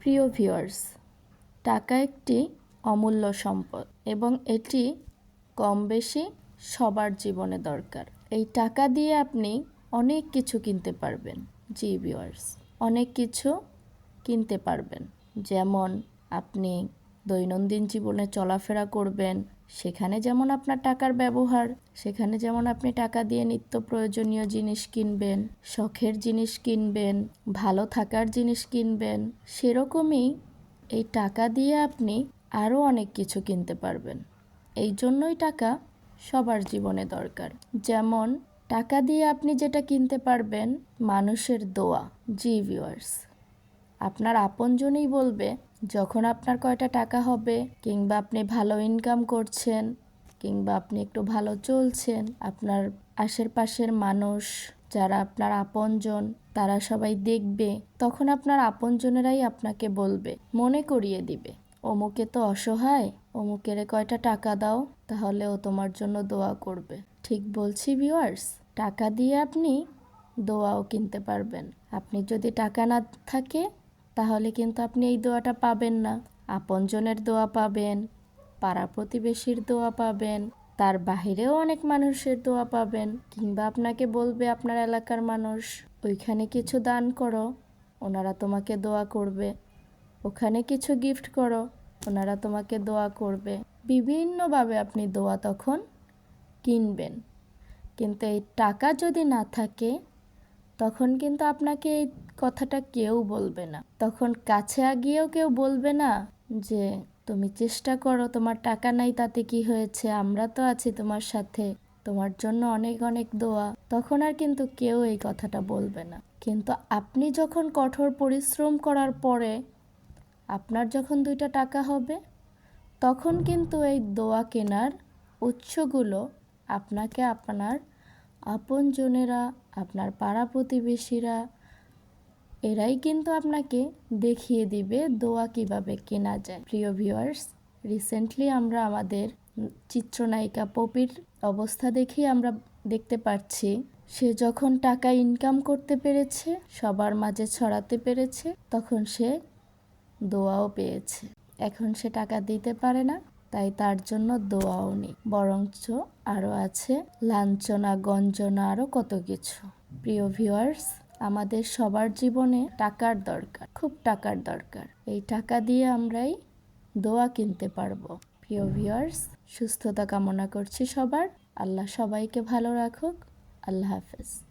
প্রিয় ভিউয়ার্স, টাকা একটি অমূল্য সম্পদ এবং এটি কম বেশি সবার জীবনে দরকার। এই টাকা দিয়ে আপনি অনেক কিছু কিনতে পারবেন, জি ভিউয়ার্স, অনেক কিছু কিনতে পারবেন। যেমন আপনি দৈনন্দিন জীবনে চলাফেরা করবেন সেখানে যেমন আপনার টাকার ব্যবহার, সেখানে যেমন আপনি টাকা দিয়ে নিত্য প্রয়োজনীয় জিনিস কিনবেন, শখের জিনিস কিনবেন, ভালো থাকার জিনিস কিনবেন, সেরকমই এই টাকা দিয়ে আপনি আরও অনেক কিছু কিনতে পারবেন। এই জন্যই টাকা সবার জীবনে দরকার। যেমন, টাকা দিয়ে আপনি যেটা কিনতে পারবেন, মানুষের দোয়া, জি ভিউয়ার্স। আপনার আপনজনই বলবে যখন আপনার কয়টা টাকা হবে, কিংবা আপনি ভালো ইনকাম করছেন, কিংবা আপনি একটু ভালো চলছেন, আপনার আশেপাশের মানুষ, যারা আপনার আপনজন, তারা সবাই দেখবে, তখন আপনার আপনজনেরাই আপনাকে বলবে, মনে করিয়ে দিবে। অমুকে তো অসহায়, অমুকের কয়টা টাকা দাও, তাহলে ও তোমার জন্য দোয়া করবে। ঠিক বলছি ভিউয়ার্স টাকা দিয়ে আপনি দোয়াও কিনতে পারবেন। আপনি যদি টাকা না থাকে তাহলে কিন্তু আপনি এই দোয়াটা পাবেন না। আপনজনের দোয়া পাবেন, পাড়া প্রতিবেশীর দোয়া পাবেন, তার বাহিরেও অনেক মানুষের দোয়া পাবেন, কিংবা আপনাকে বলবে আপনার এলাকার মানুষ, ওইখানে কিছু দান করো, ওনারা তোমাকে দোয়া করবে। ওখানে কিছু গিফট করো, ওনারা তোমাকে দোয়া করবে। বিভিন্নভাবে আপনি দোয়া তখন কিনবেন। কিন্তু এই টাকা যদি না থাকে, তখন কিন্তু আপনাকে এই কথাটা কেউ বলবে না। তখন কাছে আগিয়েও কেউ বলবে না যে, তুমি চেষ্টা করো, তোমার টাকা নাই, তাতে কি হয়েছে? আমরা তো আছি তোমার সাথে, তোমার জন্য অনেক অনেক দোয়া। তখন আর কিন্তু কেউ এই কথাটা বলবে না। কিন্তু আপনি যখন কঠোর পরিশ্রম করার পরে আপনার যখন দুইটা টাকা হবে, তখন কিন্তু এই দোয়া কেনার উৎসগুলো আপনাকে, আপনার আপনজনেরা, আপনার পাড়া প্রতিবেশীরা এরাই কিন্তু আপনাকে দেখিয়ে দিবে দোয়া কীভাবে কেনা যায়। প্রিয় ভিউয়ার্স রিসেন্টলি আমরা আমাদের চিত্রনায়িকা পপির অবস্থা দেখেই আমরা দেখতে পাচ্ছি, সে যখন টাকা ইনকাম করতে পেরেছে, সবার মাঝে ছড়াতে পেরেছে, তখন সে দোয়াও পেয়েছে। এখন সে টাকা দিতে পারে না, তাই তার জন্য দোয়াও নেই। বরঞ্চ আরও আছে লাঞ্ছনা, গঞ্জনা আরও কত কিছু। প্রিয় ভিউয়ার্স আমাদের সবার জীবনে টাকার দরকার, খুব টাকার দরকার। এই টাকা দিয়ে আমরাই দোয়া কিনতে পারব। প্রিয় ভিউয়ার্স সুস্থতা কামনা করছি সবার। আল্লাহ সবাইকে ভালো রাখুক। আল্লাহ হাফেজ।